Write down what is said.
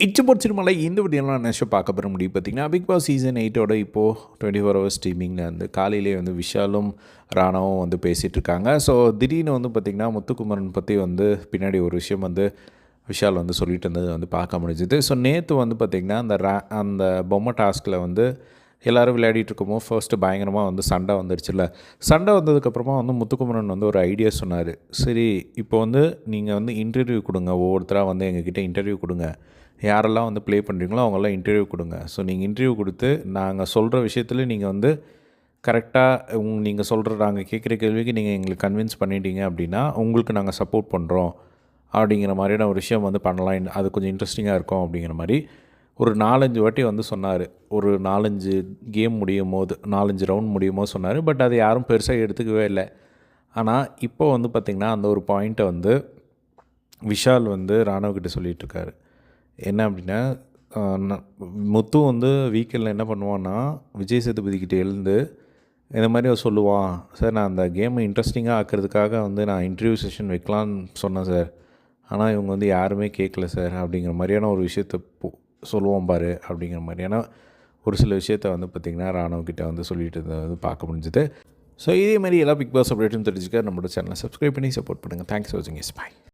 இச்சப்போட் சினிமாவில் இந்த வீடியோலாம் நினச்சி பார்க்க பெற முடியும் பார்த்தீங்கன்னா பிக் பாஸ் சீசன் எயிட்டோட இப்போது டுவெண்ட்டி ஃபோர் ஹவர்ஸ் ஸ்ட்ரீமிங்கில் வந்து காலையிலே வந்து விஷாலும் ராணாவும் வந்து பேசிகிட்டு இருக்காங்க. ஸோ திடீர்னு வந்து பார்த்திங்கன்னா முத்துக்குமரன் பற்றி வந்து பின்னாடி ஒரு விஷயம் வந்து விஷால் வந்து சொல்லிட்டு இருந்தது வந்து பார்க்க முடிஞ்சுது. ஸோ நேற்று வந்து பார்த்திங்கன்னா அந்த ரா அந்த பொம்மை டாஸ்கில் வந்து எல்லோரும் விளையாடிட்டு இருக்கும்போது ஃபர்ஸ்ட்டு பயங்கரமாக வந்து சண்டை வந்துடுச்சுல்ல சண்டை வந்ததுக்கப்புறமா வந்து முத்துக்குமரன் வந்து ஒரு ஐடியா சொன்னார். சரி இப்போ வந்து நீங்கள் வந்து இன்டர்வியூ கொடுங்க. ஒவ்வொருத்தராக வந்து எங்ககிட்ட இன்டர்வியூ கொடுங்க. யாரெல்லாம் வந்து ப்ளே பண்ணுறீங்களோ அவங்கெல்லாம் இன்டர்வியூ கொடுங்க. ஸோ நீங்கள் இன்டர்வியூ கொடுத்து நாங்கள் சொல்கிற விஷயத்தில் நீங்கள் வந்து கரெக்டாக உங் நீங்கள் சொல்கிற நாங்கள் கேட்குற கேள்விக்கு நீங்கள் எங்களுக்கு கன்வின்ஸ் பண்ணிட்டீங்க அப்படின்னா உங்களுக்கு நாங்கள் சப்போர்ட் பண்ணுறோம் அப்படிங்கிற மாதிரியான ஒரு விஷயம் வந்து பண்ணலாம். அது கொஞ்சம் இன்ட்ரெஸ்டிங்காக இருக்கும் அப்படிங்கிற மாதிரி ஒரு நாலஞ்சு வாட்டி வந்து சொன்னார். ஒரு நாலஞ்சு கேம் முடியும் போது நாலஞ்சு ரவுண்ட் முடியும் போது சொன்னார். பட் அதை யாரும் பெருசாக எடுத்துக்கவே இல்லை. ஆனால் இப்போ வந்து பார்த்திங்கன்னா அந்த ஒரு பாயிண்ட்டை வந்து விஷால் வந்து ராணுவக்கிட்ட சொல்லிகிட்ருக்காரு என்ன அப்படின்னா முத்து வந்து வீக்கெண்டில் என்ன பண்ணுவான்னா விஜய் சேதுபதிக்கிட்ட எழுந்து இந்த மாதிரி அவன் சொல்லுவான் சார் நான் அந்த கேமை இன்ட்ரெஸ்டிங்காக ஆக்கிறதுக்காக வந்து நான் இன்டர்வியூ செஷன் வைக்கலான்னு சொன்னேன் சார். ஆனால் இவங்க வந்து யாருமே கேட்கல சார் அப்படிங்கிற மாதிரியான ஒரு விஷயத்தை போ- சொல்லுவோம் பாரு அப்படிங்கிற மாதிரி. ஏன்னா ஒரு சில விஷயத்த வந்து பார்த்திங்கன்னா ராணுவக்கிட்ட வந்து சொல்லிட்டு இருந்ததை வந்து பார்க்க முடிஞ்சுது. ஸோ இதே மாதிரி எல்லா பிக் பாஸ் அப்டேட்டும் தெரிஞ்சுக்க நம்மளோட சேனலை சப்ஸ்கிரைப் பண்ணி சப்போர்ட் பண்ணுங்கள் தேங்க்ஸ் வாட்சிங் இஸ் பை